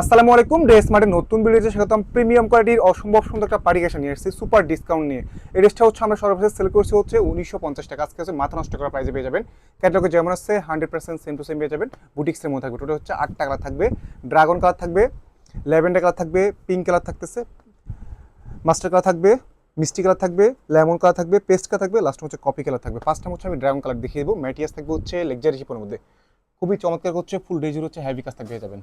আসসালামু আলাইকুম ড্রেস মার্টের নতুন ভিডিওতে স্বাগতম। প্রিমিয়াম কোয়ালিটির অসম্ভব সুন্দর একটা পার্টি নিয়ে এসেছি, সুপার ডিসকাউন্ট নিয়ে। এই ড্রেসটা হচ্ছে আমরা সর্বশেষ সেল করছি হচ্ছে উনিশশো পঞ্চাশ টাকা। আজকে হচ্ছে মাথা নষ্ট করা প্রাইসে পেয়ে যাবেন। ক্যাটালগে যেমন আছে hundred percent same to same পেয়ে যাবেন। বুটিক্সের মধ্যে থাকবে। টোটাল হচ্ছে আটটা কালার থাকবে। ড্রাগন কালার থাকবে ল্যাভেন্ডার কালার থাকবে পিঙ্ক কালার থাকতেছে। মাস্টার কালার থাকবে, মিষ্টি কালার থাকবে লেমন কালার থাকবে পেস্ট কালার থাকবে লাস্ট হচ্ছে কপি কালার থাকবে। পাঁচটা হচ্ছে আমি ড্রাগন কালার দেখিয়ে দেবো। ম্যাটিয়াস থাকবে হচ্ছে লেকজারি শিপের মধ্যে। খুবই চমৎকার হচ্ছে ফুল ডেজুর হচ্ছে হেভি কাজ থাকবে যাবেন।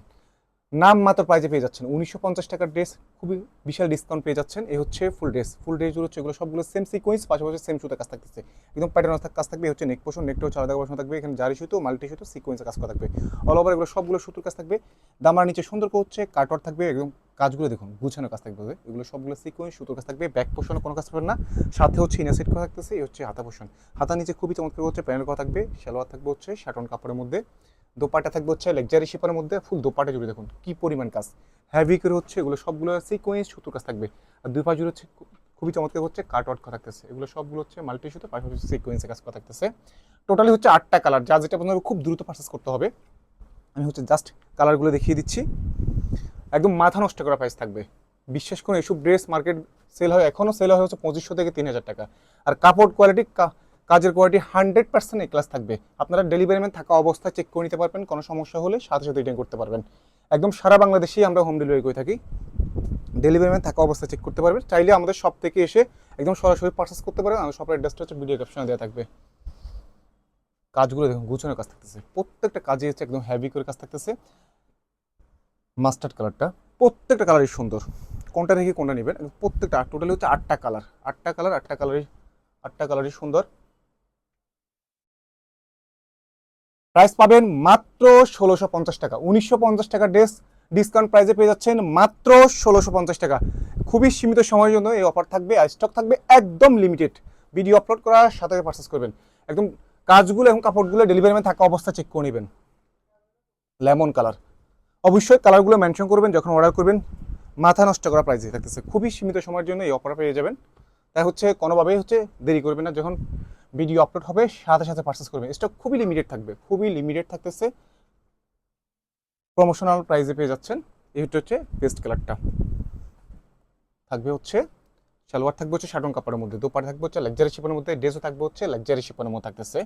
নাম মাত্র প্রাইজে পেয়ে যাচ্ছেন। উনিশশো পঞ্চাশ টাকার ড্রেস খুবই বিশাল ডিসকাউন্ট পেয়ে যাচ্ছেন। এই হচ্ছে ফুল ড্রেস ফুল ড্রেস হচ্ছে এগুলো সবগুলো সেম সিকোয়েন্স পাশাপাশি সেম সুতো কাজ থাকতেছে। একদম প্যাটার্ন কাজ থাকবে হচ্ছে নেক পোষণ নেকটা হচ্ছে আলাদা পোষণ থাকবে, এখানে জারি সুতো মাল্টি সুতো সিকোয়েন্সের কাজ করা থাকবে। অল ওভার এগুলো সবগুলো সুতোর কাজ থাকবে। দামার নিচে সুন্দর করে হচ্ছে কাটওয়ার থাকবে, একদম কাজগুলো দেখুন, গুছানো কাজ থাকবে এগুলো সবগুলো সিকোয়েন্স সুতোর কাজ থাকবে। ব্যাক পোষণে কোনো কাজ পাবেন না। সাথে হচ্ছে ইনার সেট করা থাকতেছে এই হচ্ছে হাতা পোষণ হাতা নিচে খুবই চমৎকার হচ্ছে প্যানেল করা থাকবে, সালোয়ার থাকবে হচ্ছে শাটন কাপড়ের মধ্যে। দোপাটা থাকবে হচ্ছে লেকজারি শিপারের মধ্যে ফুল দোপাটা জুড়ে দেখুন, কি পরিমাণ কাজ। হ্যাভি করে হচ্ছে এগুলো সবগুলো সিকোয়েন্স সুতোর কাজ থাকবে। আর দুই পা জুড়ে হচ্ছে খুবই চমৎকার হচ্ছে কাট ওয়ার্ক করা থাকতেছে। এগুলো সবগুলো হচ্ছে মাল্টি সুতো পাশাপাশি সিকোয়েন্সের কাজ করা থাকতেছে। টোটালি হচ্ছে আটটা কালার যা যেটা আপনাদের খুব দ্রুত পারচেস করতে হবে। আমি হচ্ছে জাস্ট কালারগুলো দেখিয়ে দিচ্ছি। একদম মাথা নষ্ট করা প্রাইস থাকবে। বিশ্বাস করে এসব ড্রেস মার্কেট সেল হয় এখনও সেল হয় হচ্ছে পঁচিশশো থেকে তিন হাজার টাকা। আর কাপড় কোয়ালিটি কাজের quality hundred percent A class থাকবে। আপনারা ডেলিভারি ম্যান থাকা অবস্থায় চেক করে নিতে পারবেন, কোনো সমস্যা হলে সাথে সাথে রিটার্ন করতে পারবেন। একদম সারা বাংলাদেশেই আমরা হোম ডেলিভারি করে থাকি। ডেলিভারি ম্যান থাকা অবস্থায় চেক করতে পারবেন। চাইলে আমাদের শপ থেকে এসে একদম সরাসরি পারচেস করতে পারবেন আমাদের শপের অ্যাড্রেসটা হচ্ছে ভিডিও ক্যাপশনে দেওয়া থাকবে। কাজগুলো দেখুন, গুছানোর কাজ থাকতেছে। প্রত্যেকটা কাজে হচ্ছে একদম হেভি করে কাজ থাকতেছে। মাস্টার্ড কালারটা প্রত্যেকটা কালারই সুন্দর। কোনটা রেখে কোনটা নেবেন? প্রত্যেকটা টোটালি হচ্ছে আটটা কালার আটটা কালার আটটা কালারই আটটা কালারই সুন্দর। প্রাইস পাবেন মাত্র ষোলোশো পঞ্চাশ টাকা। উনিশশো পঞ্চাশ টাকা ড্রেস ডিসকাউন্ট প্রাইসে পেয়ে যাচ্ছেন মাত্র ষোলোশো পঞ্চাশ টাকা। খুবই সীমিত সময়ের জন্য এই অফার থাকবে আর স্টক থাকবে একদম লিমিটেড ভিডিও আপলোড করার সাথে পারচেস করবেন। একদম কাজগুলো এবং কাপড়গুলো ডেলিভারি ম্যান থাকা অবস্থা চেক করে নেবেন। লেমন কালার অবশ্যই কালারগুলো মেনশন করবেন যখন অর্ডার করবেন। মাথা নষ্ট করা প্রাইসে থাকতেছে। খুবই সীমিত সময়ের জন্য এই অফার পেয়ে যাবেন। তাই হচ্ছে কোনোভাবেই হচ্ছে দেরি করবেন না। যখন ভিডিও আপলোড হবে, সাথে সাথে পারচেস করবেন। স্টক খুবই লিমিটেড থাকবে, খুবই লিমিটেড থাকতেছে। প্রমোশনাল প্রাইজে পেয়ে যাচ্ছেন। এই হচ্ছে বেস্ট কালারটা থাকবে হচ্ছে, সালোয়ার থাকবে হচ্ছে শাটন কাপড়ের মধ্যে দোপার থাকবে হচ্ছে লাক্সারি শিপনের মধ্যে ড্রেসও থাকবে হচ্ছে লাক্সারি শিপনের মধ্যে থাকতেছে।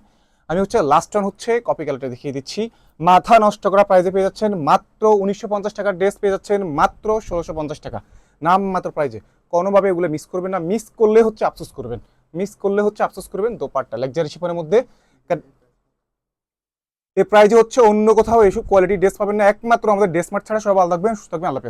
আমি হচ্ছে লাস্ট টান হচ্ছে কপি কালারটা দেখিয়ে দিচ্ছি। মাথা নষ্ট করা প্রাইজে পেয়ে যাচ্ছেন, মাত্র উনিশশো পঞ্চাশ টাকার ড্রেস পেয়ে যাচ্ছেন, মাত্র ষোলোশো টাকা। নাম মাত্র প্রাইজে কোনোভাবে এগুলো মিস করবেন না মিস করলে হচ্ছে আফসোস করবেন। মিস করলে হচ্ছে আফসোস করবেন দোপারটা লাক্সারি শিপনের মধ্যে। এই প্রাইজে হচ্ছে অন্য কোথাও এসব কোয়ালিটি ড্রেস পাবেন না, একমাত্র আমাদের ড্রেস মার্ট ছাড়া সব আলাদা থাকবেন, সুস্থ থাকবেন, আল্লাহ